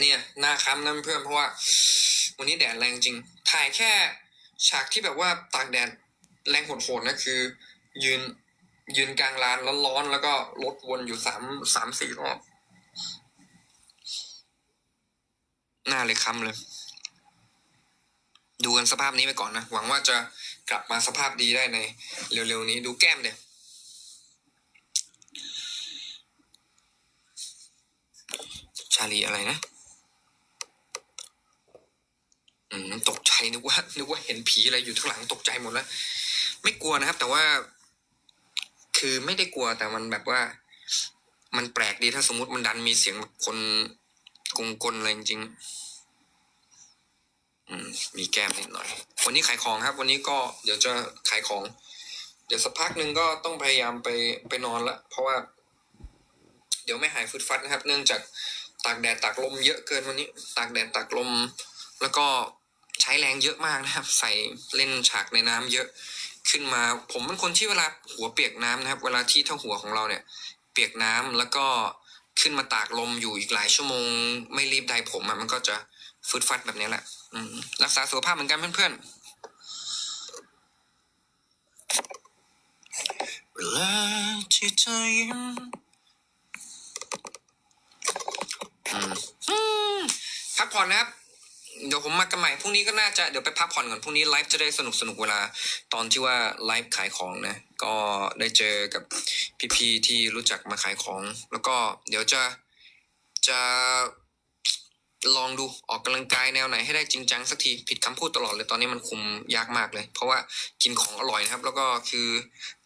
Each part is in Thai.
เนี่ยหน้าค้ำนะเพื่อนเพราะว่า วันนี้แดดแรงจริง ถ่ายแค่ฉากที่แบบว่าตากแดดแรงโหดๆนะคือ ยืนยืนกลางลานร้อนๆแล้วก็รถวนอยู่สามสามสี่รอบ หน้าเลยค้ำเลย ดูกันสภาพนี้ไปก่อนนะ หวังว่าจะกลับมาสภาพดีได้ในเร็วๆนี้ดูแก้มเดี๋ยวชาลีอะไรนะ อืม ตกใจนึกว่านึกว่าเห็นผีอะไรอยู่ข้างหลังตกใจหมดแล้ว ไม่กลัวนะครับ แต่ว่า คือไม่ได้กลัวแต่มันแบบว่า มันแปลกดีถ้าสมมติมันดันมีเสียงแบบคนกงกลอะไรจริงอืมมีแก้มนิดหน่อย วันนี้ขายของครับ วันนี้ก็เดี๋ยวจะขายของ เดี๋ยวสักพักหนึ่งก็ต้องพยายามไปไปนอนละ เพราะว่า เดี๋ยวไม่หายฟึดฟัดนะครับ เนื่องจากตากแดดตากลมเยอะเกินวันนี้ ตากแดดตากลม แล้วก็ ใช้แรงเยอะมากนะครับ ใส่เล่นฉากในน้ำเยอะขึ้นมา ผมเป็นคนที่เวลาหัวเปียกน้ำนะครับ เวลาที่ถ้าหัวของเราเนี่ย เปียกน้ำแล้วก็ขึ้นมาตากลมอยู่อีกหลายชั่วโมง ไม่รีบไดผมอะมันก็จะฟึดฟัดแบบนี้แหละอืมรักษาสุขภาพเหมือนกันเพื่อนๆเวลาที่เธอยิ้มอืมอืมพักผ่อนนะครับ เดี๋ยวผมมากันใหม่พรุ่งนี้ก็น่าจะเดี๋ยวไปพักผ่อนก่อนพรุ่งนี้ไลฟ์จะได้สนุกสนุกเวลา ตอนที่ว่าไลฟ์ขายของนะ ก็ได้เจอกับพี่ๆที่รู้จักมาขายของ แล้วก็เดี๋ยวจะจะลองดูออกกำลังกายแนวไหนให้ได้จริงจังสักทีผิดคำพูดตลอดเลยตอนนี้มันคุมยากมากเลย เพราะว่ากินของอร่อยนะครับ แล้วก็คือ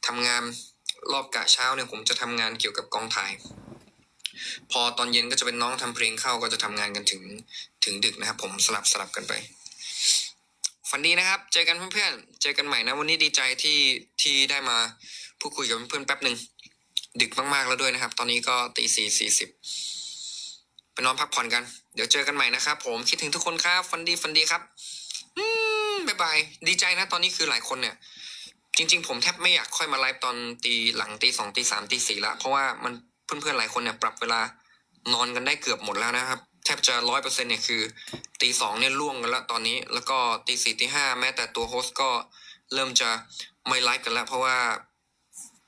ทำงานรอบกะเช้าเนี่ยผมจะทำงานเกี่ยวกับกองถ่าย พอตอนเย็นก็จะเป็นน้องทำเพลงเข้าก็จะทำงานกันถึงถึงดึกนะครับ ผมสลับสลับกันไปฝันดีนะครับ เจอกันเพื่อนๆเจอกันใหม่นะ วันนี้ดีใจที่ที่ได้มาพูดคุยกับเพื่อนๆแป๊บหนึ่งดึกมากๆแล้วด้วยนะครับ ตอนนี้ก็ตีสี่สี่สิบไปนอนพักผ่อนกัน เดี๋ยวเจอกันใหม่นะครับผมคิดถึงทุกคนครับฝันดีฝันดีครับอืมบ๊ายบายดีใจนะตอนนี้คือหลายคนเนี่ย จริง ๆ ผมแทบไม่อยากค่อยมาไลฟ์ตอนตีหลังตีสองตีสามตีสี่ละเพราะว่ามัน เพื่อนๆหลายคนเนี่ยปรับเวลานอนกันได้เกือบหมดแล้วนะครับ แทบจะร้อยเปอร์เซ็นเนี่ยคือตีสองเนี่ยล่วงกันแล้วตอนนี้ แล้วก็ตีสี่ตีห้าแม้แต่ตัวโฮสก็เริ่มจะไม่ไลฟ์กันแล้วเพราะว่า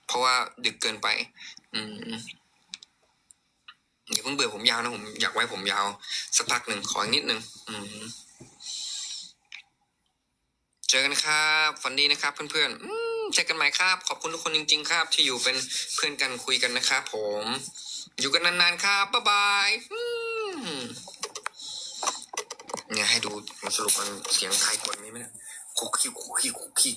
เพราะว่าดึกเกินไป อืมอย่าเพิ่งเบื่อผมยาวนะผมอยากไว้ผมยาว สักพักหนึ่งขออีกนิดหนึ่งอืมเจอกันครับฝันดีนะครับเพื่อนๆ เจอกันใหม่ครับ ขอบคุณทุกคนจริง ๆ ครับ ที่อยู่เป็นเพื่อนกันคุยกันนะครับผม อยู่กันนานๆครับบ๊ายบายเนี่ยให้ดูสรุปมันเสียงไทยกดมีไหมเนี่ยคุกคีคุกคีคุกคี